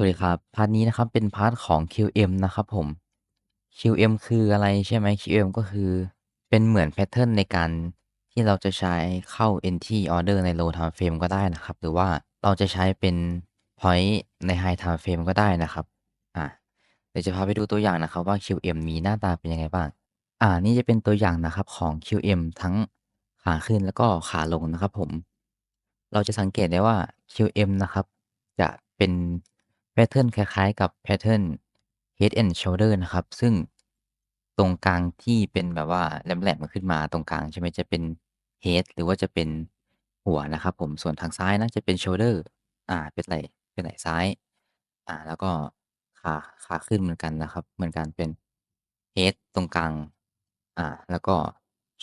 สวัสดีครับ พาร์ทนี้นะครับ เป็นพาร์ทของ QM นะครับผม QM คืออะไรใช่ไหม QM ก็คือเป็นเหมือนแพทเทิร์นในการที่เราจะใช้เข้า Entry Order ใน Low Time Frame ก็ได้นะครับ หรือว่าเราจะใช้เป็น Point ใน High Time Frame ก็ได้นะครับ อ่าเดี๋ยวจะพาไปดูตัวอย่างนะครับว่า QM มีหน้าตาเป็นยังไงบ้าง อ่า นี่จะเป็นตัวอย่างนะครับของ QM ทั้งขาขึ้นแล้วก็ขาลงนะครับผม เราจะสังเกตได้ว่า QM นะครับ จะเป็น พทเทิร์นคล้ายๆ กับแพทเทิร์น Head and Shoulder นะครับ ซึ่งตรงกลางที่เป็นแบบว่าแหลมๆขึ้นมาตรงกลางใช่ไหมจะเป็น Head หรือว่าจะเป็นหัวนะครับ ผมส่วนทางซ้ายนะจะเป็น Shoulder อ่า เป็นไหล่เป็นไหล่ซ้าย อ่า แล้วก็ขาขาขึ้นเหมือนกันนะครับ เหมือนกันเป็น Head ตรงกลาง อ่า แล้วก็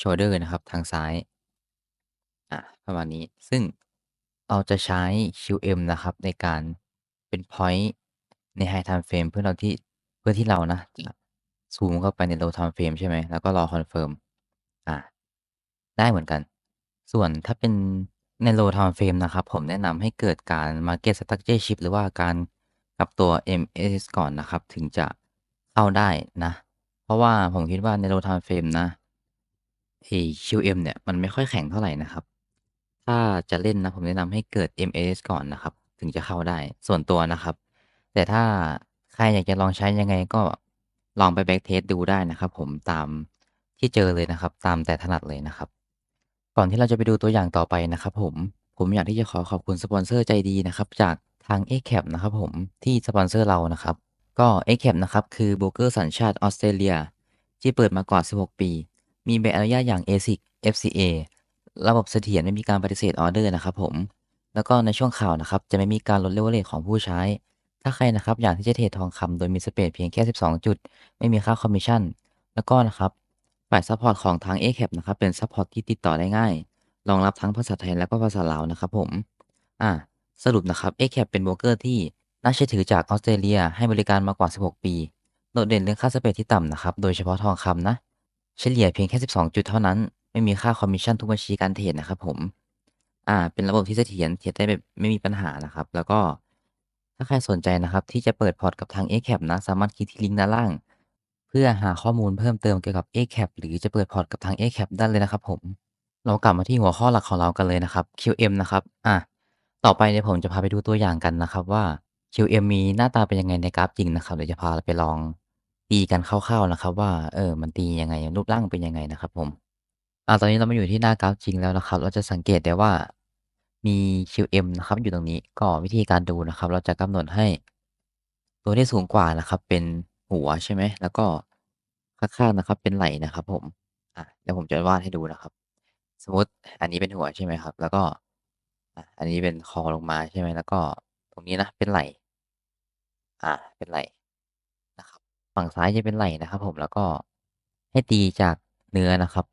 Shoulder นะครับ ทางซ้าย อ่าประมาณนี้ซึ่งเราจะใช้ QM นะครับในการ เป็น point ใน High Time Frame เพื่อเราที่ เพื่อที่เรานะจะซูมเข้าไปใน Low Time Frame ใช่ไหม แล้วก็รอคอนเฟิร์มอ่า ได้เหมือนกัน ส่วนถ้าเป็นใน Low Time Frame นะครับ ผมแนะนำให้เกิดการ Market Structure Shift หรือว่าการกลับตัว MACD ก่อนนะครับ ถึงจะเข้าได้นะ เพราะว่าผมคิดว่าใน Low Time Frame นะไอ้ QM เนี่ย มันไม่ค่อยแข็งเท่าไหร่นะครับ ถ้าจะเล่นนะ ผมแนะนำให้เกิด MS ก่อนนะครับ ถึงจะเข้าได้ส่วนตัวนะครับ แต่ถ้าใครอยากจะลองใช้ยังไงก็ลองไป back test ดูได้นะครับ ผมตามที่เจอเลยนะครับ ตามแต่ถนัดเลยนะครับ ก่อนที่เราจะไปดูตัวอย่างต่อไปนะครับ ผมผมอยากที่จะขอขอบคุณสปอนเซอร์ใจดีนะครับ จากทาง Acap นะครับ ผมที่สปอนเซอร์เรานะครับ ก็ Acap นะครับคือโบรกเกอร์สัญชาติออสเตรเลียที่เปิดมากว่า 16 ปี มีใบอนุญาตอย่าง ASIC FCA ระบบเสถียรไม่มีการปฏิเสธออเดอร์นะครับ ผม แล้วก็ในช่วงข่าวนะครับ จะไม่มีการลดเลเวลเลทของผู้ใช้ ถ้าใครนะครับอยากที่จะเทรดทองคำโดยมีสเปดเพียงแค่ 12 จุด ไม่มีค่าคอมมิชชั่น แล้วก็นะครับฝ่ายซัพพอร์ตของทาง ACAP นะครับเป็นซัพพอร์ตที่ติดต่อได้ง่าย รองรับทั้งภาษาไทยและก็ภาษาลาวนะครับผม อ่า สรุปนะครับ ACAP เป็นโบรกเกอร์ที่น่าเชื่อถือจากออสเตรเลียให้บริการมากว่า 16 ปี โดดเด่นเรื่องค่าสเปรดที่ต่ำนะครับ โดยเฉพาะทองคำนะ เฉลี่ยเพียงแค่ 12 จุดเท่านั้น ไม่มีค่าคอมมิชชั่นทุกบัญชีการเทรดนะครับผม อ่า เป็นระบบที่เสถียรเทรดได้แบบไม่มีปัญหานะครับ แล้วก็ถ้าใครสนใจนะครับ ที่จะเปิดพอร์ตกับทาง ACAP นะ สามารถคลิกที่ลิงก์ด้านล่าง เพื่อหาข้อมูลเพิ่มเติมเกี่ยวกับ ACAP หรือจะเปิดพอร์ตกับทาง ACAP ได้เลยนะครับ ผม เรากลับมาที่หัวข้อหลักของเรากันเลยนะครับ QM นะครับ อ่าต่อไปเนี่ยผมจะพาไปดูตัวอย่างกันนะครับว่า QM มีหน้าตาเป็นยังไงในกราฟจริงนะครับเดี๋ยวจะพาไปลองตีกันคร่าวๆนะครับ ว่าเออมันตียังไงรูปร่างเป็นยังไงนะครับ ผมอ่าตอนนี้เรามาอยู่ที่หน้ากราฟจริงแล้วนะครับ เราจะสังเกตได้ว่า มี QM นะครับ อยู่ตรงนี้ก็วิธีการดูนะครับ เราจะกำหนดให้ตัวที่สูงกว่านะครับ เป็นหัวใช่ไหม แล้วก็ข้างๆนะครับ เป็นไหล่นะครับผมอ่าเดี๋ยวผมจะวาดให้ดูนะครับ สมมติอันนี้เป็นหัวใช่ไหมครับ แล้วก็อ่าอันนี้เป็นคอลงมาใช่ไหมแล้วก็ตรงนี้นะเป็นไหล่อ่าเป็นไหล่นะครับ ฝั่งซ้ายจะเป็นไหล่นะครับ ผมแล้วก็ให้ตีจากเนื้อนะครับ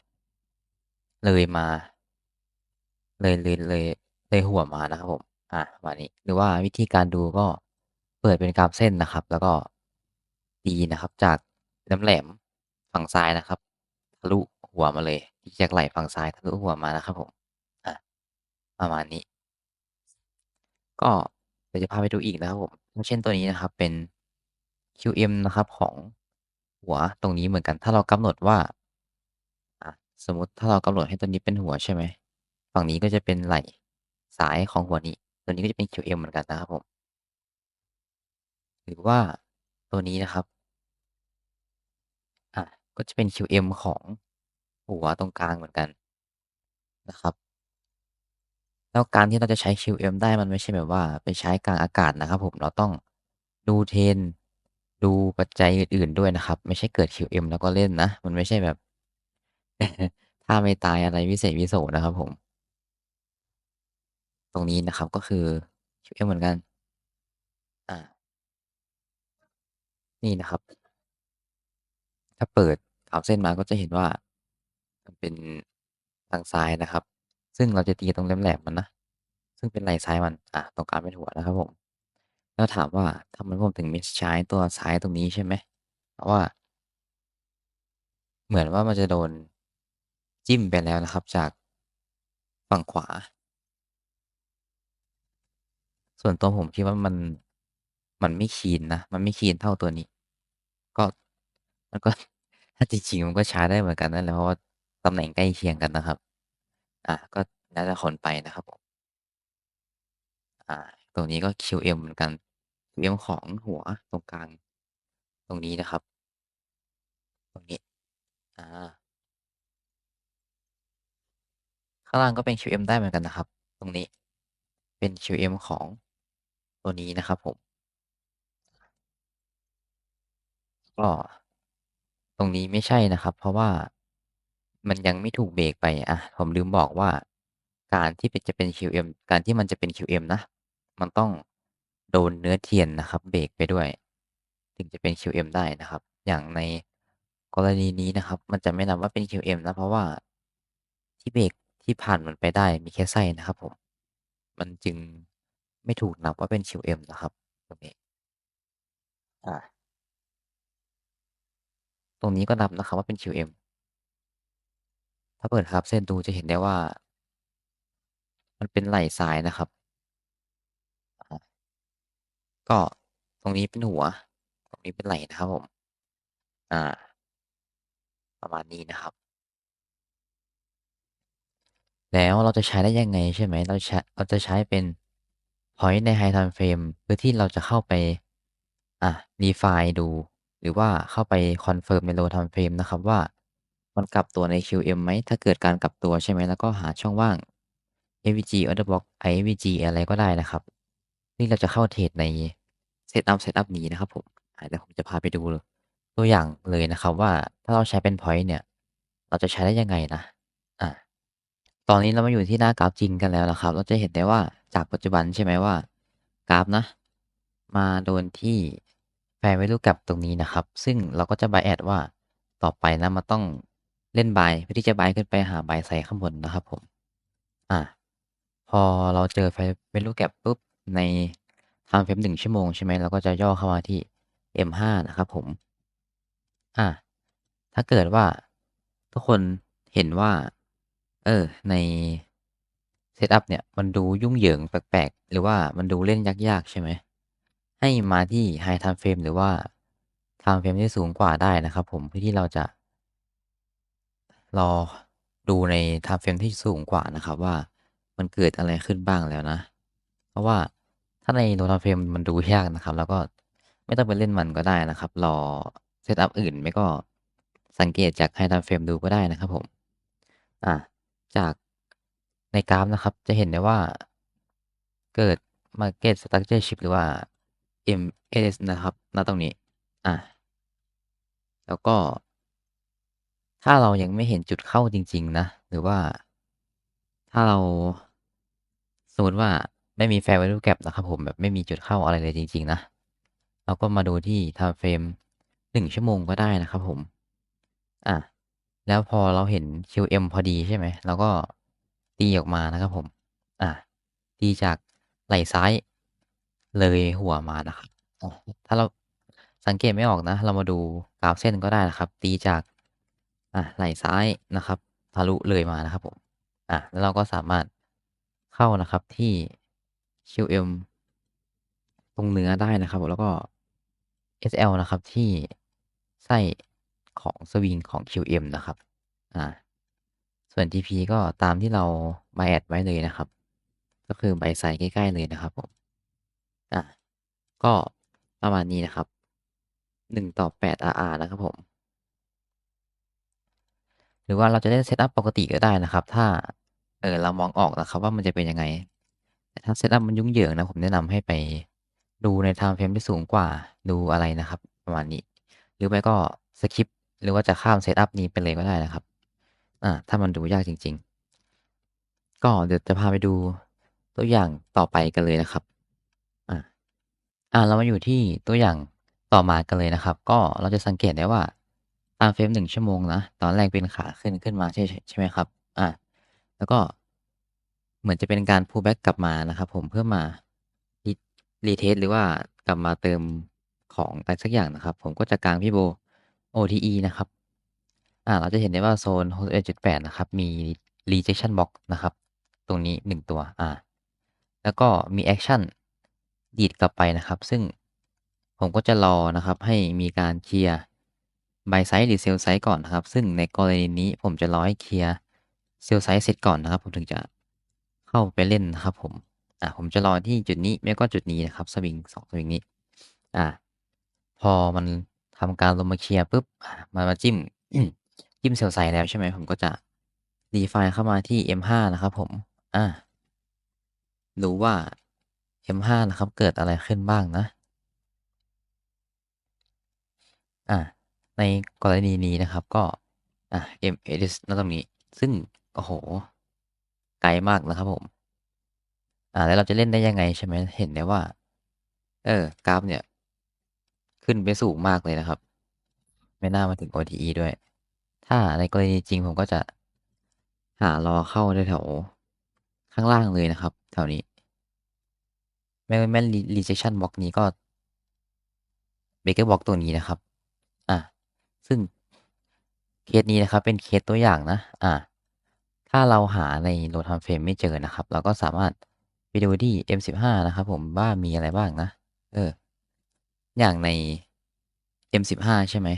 เลยมา เลยเลยเลย เลยหัวมานะครับผม อ่าประมาณนี้ หรือว่าวิธีการดูก็เปิดเป็นกราฟเส้นนะครับ แล้วก็ตีนะครับ จากแหลมๆฝั่งซ้ายนะครับทะลุหัวมาเลยตีจากไหล่ฝั่งซ้ายทะลุหัวมานะครับผม อ่าประมาณนี้ ก็เดี๋ยวจะพาไปดูอีกนะครับผมเช่นตัวนี้นะครับเป็น QM นะครับของหัวตรงนี้เหมือนกัน ถ้าเรากำหนดว่าอ่าสมมติถ้าเรากำหนดให้ตัวนี้เป็นหัวใช่ไหม ฝั่งนี้ก็จะเป็นไหล่ ซ้ายของหัวนี้ ตัวนี้ก็จะเป็น QM เหมือนกันนะครับผม หรือว่าตัวนี้นะครับ อ่าก็จะเป็น QM ของหัวตรงกลางเหมือนกันนะครับแล้วการที่เราจะใช้ QM ได้มันไม่ใช่แบบว่าไปใช้กลางอากาศนะครับผมเราต้องดู Trend ดูปัจจัยอื่นๆด้วยนะครับ ไม่ใช่เกิด QM แล้วก็เล่นนะ มันไม่ใช่แบบท่าไม่ตายอะไรวิเศษวิโสนะครับผม ตรงนี้นะครับก็คือ QM เหมือนกัน อ่า นี่นะครับ ถ้าเปิดกราฟเส้นมาก็จะเห็นว่า มันเป็นทางซ้ายนะครับ ซึ่งเราจะตีตรงแหลมๆมันนะ ซึ่งเป็นไหล่ซ้ายมัน อ่าตรงกลางเป็นหัวนะครับผม แล้วถามว่าทำไมผมถึงไม่ใช้ตัวซ้ายตรงนี้ใช่ไหม เพราะว่า เหมือนว่ามันจะโดนจิ้มไปแล้วนะครับ จากฝั่งขวา ส่วนตัวผมคิดว่ามันมันไม่คีนนะ มันไม่คีนเท่าตัวนี้ ก็มันก็ถ้าจริงๆมันก็ช้าได้เหมือนกันนั่นแหละเพราะว่าตำแหน่งใกล้เคียงกันนะครับอาก็แล้วแต่คนไปนะครับผมอาตรงนี้ก็ QM เหมือนกัน QM ของหัวตรงกลาง ตรงนี้นะครับ ตรงนี้ อ่า ข้างล่างก็เป็น QM ได้เหมือนกันนะครับ ตรงนี้เป็น QM ของ ตัวนี้นะครับผม ก็ตรงนี้ไม่ใช่นะครับ เพราะว่ามันยังไม่ถูกเบรกไปอาผมลืมบอกว่าการที่เป็นจะเป็น QM การที่มันจะเป็น QM นะ มันต้องโดนเนื้อเทียนนะครับ เบรกไปด้วย ถึงจะเป็น QM ได้นะครับ อย่างในกรณีนี้นะครับ มันจะไม่นับว่าเป็น QM นะ เพราะว่าที่เบรกที่ผ่านมันไปได้มีแค่ไส้นะครับผม มันจึง ไม่ถูกนับว่าเป็น QM นะครับตรงนี้อาตรงนี้ก็นับนะครับว่าเป็น QM ถ้าเปิดกราฟเส้นดูจะเห็นได้ว่า มันเป็นไหล่ซ้ายนะครับอะฮะก็ตรงนี้เป็นหัว ตรงนี้เป็นไหล่นะครับผมอาประมาณนี้นะครับ แล้วเราจะใช้ได้ยังไงใช่ไหม เราใช้เราจะใช้เป็น พอยต์ใน High Time Frame เพื่อที่เราจะเข้าไปอะ Refine ดู หรือว่าเข้าไปคอนเฟิร์มใน Low Time Frame นะครับว่ามันกลับตัวใน QM ไหม ถ้าเกิดการกลับตัวใช่ไหม แล้วก็หาช่องว่าง HVG Order Block IVG อะไรก็ได้นะครับที่เราจะเข้าเทรดใน Setup Setup นี้นะครับผมอาเดี๋ยวผมจะพาไปดูตัวอย่างเลยนะครับว่าถ้าเราใช้เป็นพอยต์เนี่ย เราจะใช้ได้ยังไงนะ อาตอนนี้เรามาอยู่ที่หน้ากราฟจริงกันแล้วนะครับ เราจะเห็นได้ว่าจากปัจจุบันใช่ไหมว่า กราฟนะ มาโดนที่ Fair Value Gap ตรงนี้นะครับ ซึ่งเราก็จะ Bias ว่าต่อไปนะมันต้องเล่น Buy เพื่อที่จะ Buy ขึ้นไปหา Buy Side ข้างบนนะครับผม อ่า พอเราเจอ Fair Value Gap ปุ๊บใน Time Frame 1ชั่วโมงใช่ไหมเราก็จะย่อเข้ามาที่ M5 นะครับผม อ่า ถ้าเกิดว่าทุกคนเห็นว่า เออ ใน Setup เนี่ยมันดูยุ่งเหยิงแปลกๆ หรือว่ามันดูเล่นยากๆ ใช่ไหม ให้มาที่ High Time Frame หรือว่า Time Frame ที่สูงกว่าได้นะครับผมเพื่อที่เราจะ รอดูใน Time Frame ที่สูงกว่านะครับ ว่ามันเกิดอะไรขึ้นบ้างแล้วนะ เพราะว่าถ้าใน Low Time Frame มันดูยากนะครับเราก็ไม่ต้องไปเล่นมันก็ได้นะครับ รอ Setup อื่น ไม่ก็สังเกตจาก High Time Frame ดูก็ได้นะครับผม อ่า จากในกราฟนะครับ จะเห็นได้ว่าเกิด Market Structure Shift หรือว่า MAS นะครับณตรงนี้อาแล้วก็ ถ้าเรายังไม่เห็นจุดเข้าจริง ๆ นะ หรือว่า ถ้าเรา สมมุติว่าไม่มี Fair Value Gap นะครับผม แบบไม่มีจุดเข้าอะไรเลยจริง ๆ นะ เราก็มาดูที่ Time Frame 1 ชั่วโมงก็ได้นะครับผมอา แล้วพอเราเห็น QM พอดีใช่ไหมเราก็ตีออกมานะครับผมอาตีจากไหล่ซ้าย เลยหัวมานะครับ ถ้าเราสังเกตไม่ออกนะ เรามาดูกราฟเส้นก็ได้นะครับ ตีจากอาไหล่ซ้ายนะครับ ทะลุเลยมานะครับผมอาแล้วเราก็สามารถเข้านะครับที่ QM ตรงเนื้อได้นะครับแล้วก็ SL นะครับที่ไส้ ของสวิงของ QM นะครับ อ่า ส่วน TP ก็ตามที่เรา Bias ไว้เลยนะครับ ก็คือ Buy Side ใกล้ ๆ เลยนะครับผม อ่า ก็ประมาณนี้นะครับ1:8 RR นะครับผม หรือว่าเราจะเล่น Setup ปกติก็ได้นะครับ ถ้า เออเรามองออกนะครับว่ามันจะเป็นยังไง แต่ถ้า Setup มันยุ่งเหยิงนะผมแนะนำให้ไปดูใน Time Frame ที่สูงกว่าดูอะไรนะครับ ประมาณนี้ หรือไม่ก็สกิป หรือว่าจะข้าม Setup นี้ไปเลยก็ได้นะครับอาถ้ามันดูยากจริง ๆ ก็เดี๋ยวจะพาไปดูตัวอย่างต่อไปกันเลยนะครับอาอาเรามาอยู่ที่ตัวอย่างต่อมากันเลยนะครับ ก็เราจะสังเกตได้ว่า Time Frame 1ชั่วโมงนะ ตอนแรกเป็นขาขึ้นขึ้นมาใช่ใช่ไหมครับอาแล้วก็เหมือนจะเป็นการ Pull Back กลับมานะครับ ผมเพื่อมารี Retest หรือว่ากลับมาเติมของอะไรสักอย่างนะครับ ผมก็จะกลางพี่โบ OTE นะครับ อ่า เราจะเห็นได้ว่าโซน61.8 นะครับ มี Rejection Box นะครับ ตรงนี้ 1 ตัว อ่า แล้วก็มีแอกชันดีดกลับไปนะครับ ซึ่งผมก็จะรอนะครับ ให้มีการเคลียร์ buy side หรือ sell side ก่อนนะครับ ซึ่งในกรณีนี้ผมจะรอให้เคลียร์ sell side เสร็จก่อนนะครับ ผมถึงจะเข้าไปเล่นนะครับ ผม อ่า ผมจะรอที่จุดนี้ไม่ก็จุดนี้นะครับ สวิง2สวิงนี้ อ่า พอมัน ทำการลงมาเคลียร์ปุ๊บอ่ามาจิ้มจิ้ม sell side แล้วใช่ไหมผมก็จะ refine เข้ามาที่ M5 นะครับผมอ่าดูว่า M5 นะครับ เกิดอะไรขึ้นบ้างนะ อ่า ในกรณีนี้นะครับ ก็ อ่า MAS ณตรงนี้ ซึ่ง โอ้โฮไกลมากนะครับผม อ่า แล้วเราจะเล่นได้ยังไงใช่ไหม เห็นได้ว่า เออ กราฟเนี่ย ขึ้นไปสูงมากเลยนะครับ ไม่น่ามาถึง OTE ด้วย ถ้าในกรณีจริงผมก็จะหารอเข้าแถวข้างล่างเลยนะครับ แถวนี้ไม่ไม่รี rejection block นี้ก็ breaker block ตัวนี้นะครับอาซึ่งเคสนี้นะครับ เป็นเคสตัวอย่างนะอาถ้าเราหาใน low time frame ไม่เจอนะครับ เราก็สามารถไปดูที่ M15 นะครับผมว่ามีอะไรบ้างนะ เออ อย่างใน M15 ใช่ไหม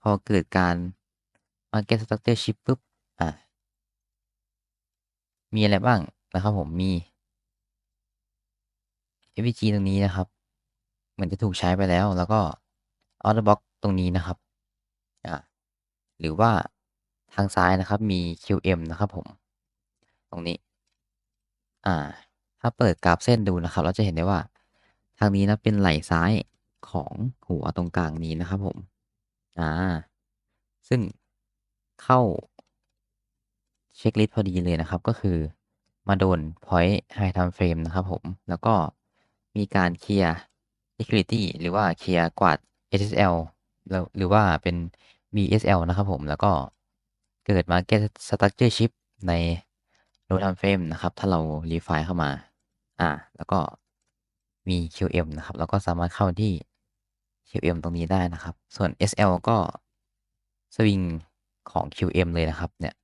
พอเกิดการ market structure shift ปุ๊บ อ่ามีอะไรบ้างนะครับผมมี FVG ตรงนี้นะครับเหมือนจะถูกใช้ไปแล้ว แล้วก็ order block ตรงนี้นะครับ อ่าหรือว่าทางซ้ายนะครับมี QM นะครับผม ตรงนี้ อ่า ถ้าเปิดกราฟเส้นดูนะครับ เราจะเห็นได้ว่า ทางนี้นะเป็นไหล่ซ้าย ของหัวตรงกลางนี้นะครับผม อ่า ซึ่งเข้า เช็กลิสต์พอดีเลยนะครับ ก็คือมาโดนพอยต์ high time frame นะครับผม แล้วก็มีการเคลียร์ liquidity หรือว่าเคลียร์กวาด SSL หรือว่าเป็น VSL นะครับผม แล้วก็เกิด market structure shift ใน low time frame นะครับ ถ้าเรา refine เข้ามา อ่า แล้วก็มี QM นะครับเราก็สามารถเข้าที่ QM ตรงนี้ได้นะครับ ส่วน SL ก็สวิงของ QM เลยนะครับ เนี่ย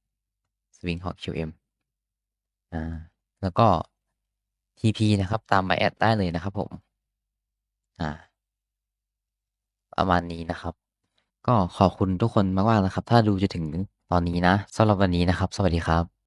สวิงของ QM อ่า แล้วก็ TP นะครับ ตาม bias ได้เลยนะครับผม อ่า ประมาณนี้นะครับ ก็ขอบคุณทุกคนมากๆนะครับ ถ้าดูจนถึงตอนนี้นะสำหรับวันนี้นะครับ สวัสดีครับ